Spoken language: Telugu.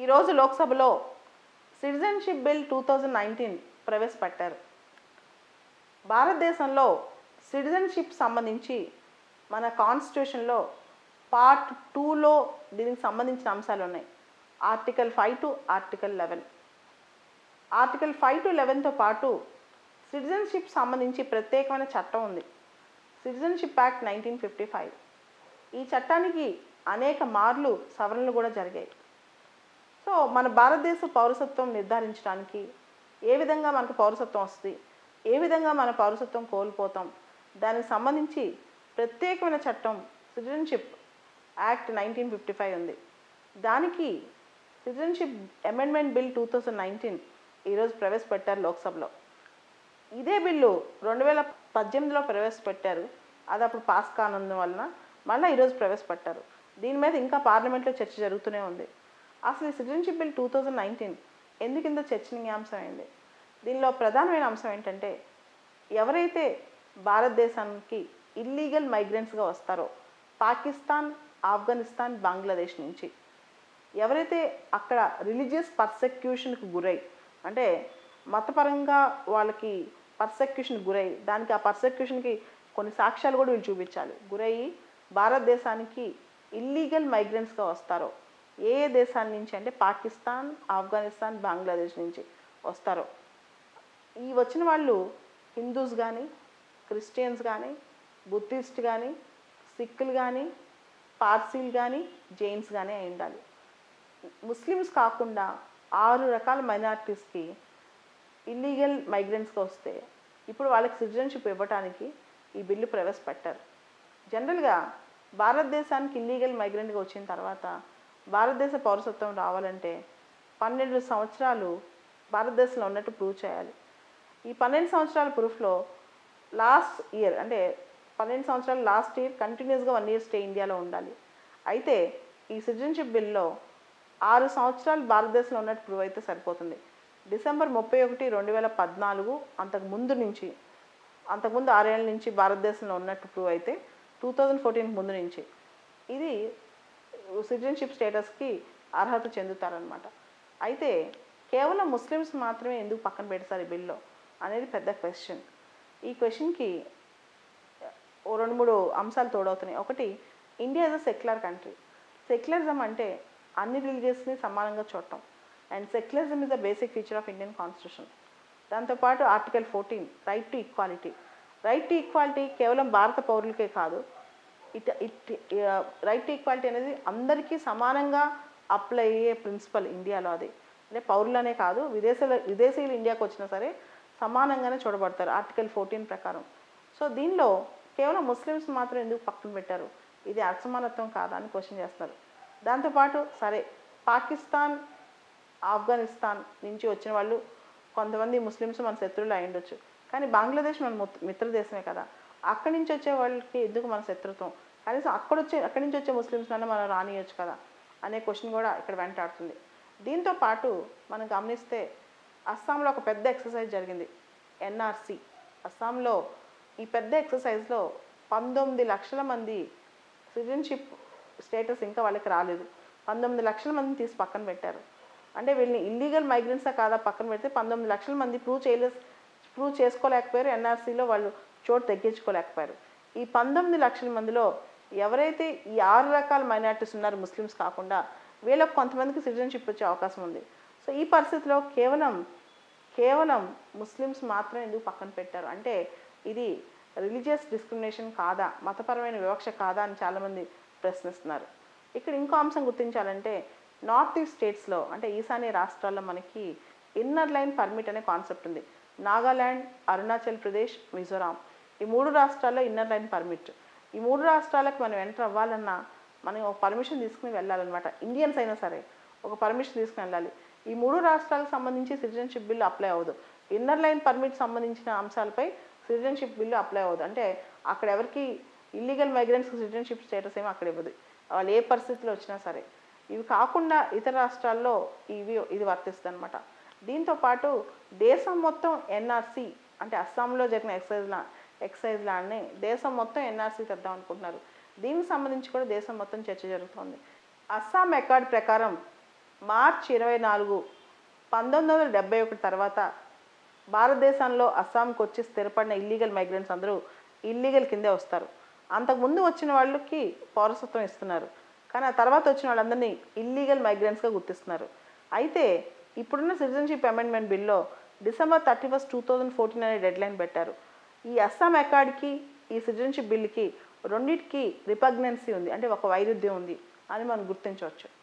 ఈరోజు లోక్సభలో citizenship bill two thousand nineteen ప్రవేశపెట్టారు. భారతదేశంలో సిటిజన్షిప్ సంబంధించి మన కాన్స్టిట్యూషన్లో పార్ట్ టూలో దీనికి సంబంధించిన అంశాలు ఉన్నాయి. Article five to article eleven. Article five to లెవెన్తో పాటు సిటిజన్షిప్ సంబంధించి ప్రత్యేకమైన చట్టం ఉంది. Citizenship act nineteen fifty five. ఈ చట్టానికి అనేక మార్లు సవరణలు కూడా జరిగాయి. సో మన భారతదేశ పౌరసత్వం నిర్ధారించడానికి ఏ విధంగా మనకు పౌరసత్వం వస్తుంది? ఏ విధంగా మన పౌరసత్వం కోల్పోతాం? దానికి సంబంధించి ప్రత్యేకమైన చట్టం citizenship act nineteen fifty five ఉంది. దానికి citizenship amendment bill two thousand nineteen ఈరోజు ప్రవేశపెట్టారు లోక్సభలో. ఇదే బిల్లు రెండు వేల పద్దెనిమిదిలో ప్రవేశపెట్టారు. అది అప్పుడు పాస్ కానందు వలన మళ్ళీ ఈరోజు ప్రవేశపెట్టారు. దీని మీద ఇంకా పార్లమెంట్లో చర్చ జరుగుతూనే ఉంది. అసలు ఈ citizenship bill two thousand nineteen ఎందుకు ఇంత చర్చనీయాంశం అయింది? దీనిలో ప్రధానమైన అంశం ఏంటంటే ఎవరైతే భారతదేశానికి ఇల్లీగల్ మైగ్రెంట్స్గా వస్తారో పాకిస్తాన్ ఆఫ్ఘనిస్తాన్ బంగ్లాదేశ్ నుంచి ఎవరైతే అక్కడ రిలీజియస్ పర్సెక్యూషన్కి గురై అంటే మతపరంగా వాళ్ళకి పర్సెక్యూషన్ గురై దానికి ఆ పర్సెక్యూషన్కి కొన్ని సాక్ష్యాలు కూడా వీళ్ళు చూపించాలి. గురయ్యి భారతదేశానికి ఇల్లీగల్ మైగ్రెంట్స్గా వస్తారో ఏ దేశాల నుంచి అంటే పాకిస్తాన్ ఆఫ్ఘనిస్తాన్ బంగ్లాదేశ్ నుంచి వస్తారో. ఈ వచ్చిన వాళ్ళు హిందూస్ కానీ క్రిస్టియన్స్ కానీ బుద్ధిస్ట్ కానీ సిక్కులు కానీ పార్సీలు కానీ జైన్స్ కానీ అయి ఉండాలి. ముస్లిమ్స్ కాకుండా ఆరు రకాల మైనారిటీస్కి ఇల్లీగల్ మైగ్రెంట్స్గా వస్తే ఇప్పుడు వాళ్ళకి సిటిజన్షిప్ ఇవ్వడానికి ఈ బిల్లు ప్రవేశపెట్టారు. జనరల్గా భారతదేశానికి ఇల్లీగల్ మైగ్రెంట్గా వచ్చిన తర్వాత భారతదేశ పౌరసత్వం రావాలంటే పన్నెండు సంవత్సరాలు భారతదేశంలో ఉన్నట్టు ప్రూవ్ చేయాలి. ఈ పన్నెండు సంవత్సరాల ప్రూఫ్లో లాస్ట్ ఇయర్ అంటే పన్నెండు సంవత్సరాలు లాస్ట్ ఇయర్ కంటిన్యూస్గా వన్ ఇయర్ స్టే ఇండియాలో ఉండాలి. అయితే ఈ సిటిజన్షిప్ బిల్లో ఆరు సంవత్సరాలు భారతదేశంలో ఉన్నట్టు ప్రూవ్ అయితే సరిపోతుంది. డిసెంబర్ ముప్పై ఒకటి రెండు వేల పద్నాలుగు అంతకు ముందు నుంచి అంతకుముందు ఆరేళ్ళ నుంచి భారతదేశంలో ఉన్నట్టు ప్రూవ్ అయితే టూ థౌజండ్ ఫోర్టీన్ ముందు నుంచి. ఇది సిటిజన్షిప్ స్టేటస్కి అర్హత చెందుతారనమాట అయితే కేవలం ముస్లిమ్స్ మాత్రమే ఎందుకు పక్కన పెడతారు ఈ బిల్లో అనేది పెద్ద క్వశ్చన్. ఈ క్వశ్చన్కి ఓ రెండు మూడు అంశాలు తోడవుతున్నాయి. ఒకటి India is a secular country. Secularism అంటే అన్ని రిలీజియస్ని సమానంగా చూడటం. And secularism is the basic feature of Indian constitution. దాంతోపాటు article fourteen right to equality. Right to equality కేవలం భారత పౌరులకే కాదు it it right to equality అనేది అందరికీ సమానంగా అప్లై అయ్యే ప్రిన్సిపల్ ఇండియాలో అది. అంటే పౌరులనే కాదు విదేశాల విదేశీయులు ఇండియాకి వచ్చినా సరే సమానంగానే చూడబడతారు ఆర్టికల్ ఫోర్టీన్ ప్రకారం. సో దీనిలో కేవలం ముస్లిమ్స్ మాత్రం ఎందుకు పక్కన పెట్టారు? ఇది అసమానత్వం కాదా అని క్వశ్చన్ చేస్తారు. దాంతోపాటు సరే పాకిస్తాన్ ఆఫ్ఘనిస్తాన్ నుంచి వచ్చిన వాళ్ళు కొంతమంది ముస్లిమ్స్ మన శత్రువులు అయి ఉండొచ్చు. కానీ బంగ్లాదేశ్ మన ముత్- మిత్ర దేశమే కదా. అక్కడి నుంచి వచ్చే వాళ్ళకి ఎందుకు మన శత్రుత్వం? కనీసం అక్కడ వచ్చే అక్కడి నుంచి వచ్చే ముస్లిమ్స్ మనం రానియొచ్చు కదా అనే క్వశ్చన్ కూడా ఇక్కడ వెంటాడుతుంది. దీంతో పాటు మనం గమనిస్తే అస్సాంలో ఒక పెద్ద ఎక్సర్సైజ్ జరిగింది ఎన్ఆర్సి. అస్సాంలో ఈ పెద్ద ఎక్సర్సైజ్లో పంతొమ్మిది లక్షల మంది సిటిజన్షిప్ స్టేటస్ ఇంకా వాళ్ళకి రాలేదు. పంతొమ్మిది లక్షల మందిని తీసి పక్కన పెట్టారు. అంటే వీళ్ళని ఇల్లీగల్ మైగ్రెంట్సా కాదా పక్కన పెడితే పంతొమ్మిది లక్షల మంది ప్రూవ్ చేయలే ప్రూవ్ చేసుకోలేకపోయారు. ఎన్ఆర్సీలో వాళ్ళు చోటు తగ్గించుకోలేకపోయారు. ఈ పంతొమ్మిది లక్షల మందిలో ఎవరైతే ఈ ఆరు రకాల మైనారిటీస్ ఉన్నారు ముస్లిమ్స్ కాకుండా వీళ్ళకి కొంతమందికి సిటిజన్షిప్ వచ్చే అవకాశం ఉంది. సో ఈ పరిస్థితిలో కేవలం కేవలం ముస్లిమ్స్ మాత్రమే ఎందుకు పక్కన పెట్టారు? అంటే ఇది రిలీజియస్ డిస్క్రిమినేషన్ కాదా? మతపరమైన వివక్ష కాదా? అని చాలామంది ప్రశ్నిస్తున్నారు. ఇక్కడ ఇంకో అంశం గుర్తించాలంటే నార్త్ ఈస్ట్ స్టేట్స్లో అంటే ఈశాన్య రాష్ట్రాల్లో మనకి ఇన్నర్ లైన్ పర్మిట్ అనే కాన్సెప్ట్ ఉంది. నాగాల్యాండ్ అరుణాచల్ ప్రదేశ్ మిజోరాం. ఈ మూడు రాష్ట్రాల్లో ఇన్నర్ లైన్ పర్మిట్. ఈ మూడు రాష్ట్రాలకు మనం ఎంటర్ అవ్వాలన్నా మనం ఒక పర్మిషన్ తీసుకుని వెళ్ళాలన్నమాట. ఇండియన్స్ అయినా సరే ఒక పర్మిషన్ తీసుకుని వెళ్ళాలి. ఈ మూడు రాష్ట్రాలకు సంబంధించి సిటిజన్షిప్ బిల్లు అప్లై అవ్వదు. ఇన్నర్ లైన్ పర్మిట్ సంబంధించిన అంశాలపై సిటిజన్షిప్ బిల్లు అప్లై అవ్వదు. అంటే అక్కడ ఎవరికి ఇల్లీగల్ మైగ్రెంట్స్కి సిటిజన్షిప్ స్టేటస్ ఏమో అక్కడ ఇవ్వదు. వాళ్ళు ఏ పరిస్థితిలో వచ్చినా సరే. ఇవి కాకుండా ఇతర రాష్ట్రాల్లో ఇవి ఇది వర్తిస్తుంది అనమాట దీంతో పాటు దేశం మొత్తం ఎన్ఆర్సీ అంటే అస్సాంలో జరిగిన ఎక్సైజ్ లా ఎక్సైజ్ లానే దేశం మొత్తం ఎన్ఆర్సీ తెద్దాం అనుకుంటున్నారు. దీనికి సంబంధించి కూడా దేశం మొత్తం చర్చ జరుగుతోంది. అస్సాం ఎకార్డ్ ప్రకారం మార్చి ఇరవై నాలుగు పంతొమ్మిది వందల డెబ్బై ఒకటి తర్వాత భారతదేశంలో అస్సాంకి వచ్చి స్థిరపడిన ఇల్లీగల్ మైగ్రెంట్స్ అందరూ ఇల్లీగల్ కిందే వస్తారు. అంతకుముందు వచ్చిన వాళ్ళకి పౌరసత్వం ఇస్తున్నారు. కానీ ఆ తర్వాత వచ్చిన వాళ్ళందరినీ ఇల్లీగల్ మైగ్రెంట్స్గా గుర్తిస్తున్నారు. అయితే ఇప్పుడున్న సిటిజన్షిప్ అమెండ్మెంట్ బిల్లో December thirty first two thousand fourteen అనే డెడ్లైన్ పెట్టారు. ఈ అస్సాం అకాడ్కి ఈ సిటిజన్షిప్ బిల్కి రెండింటికి రిపగ్నెన్సీ ఉంది. అంటే ఒక వైరుధ్యం ఉంది. అని మనం గుర్తించవచ్చు.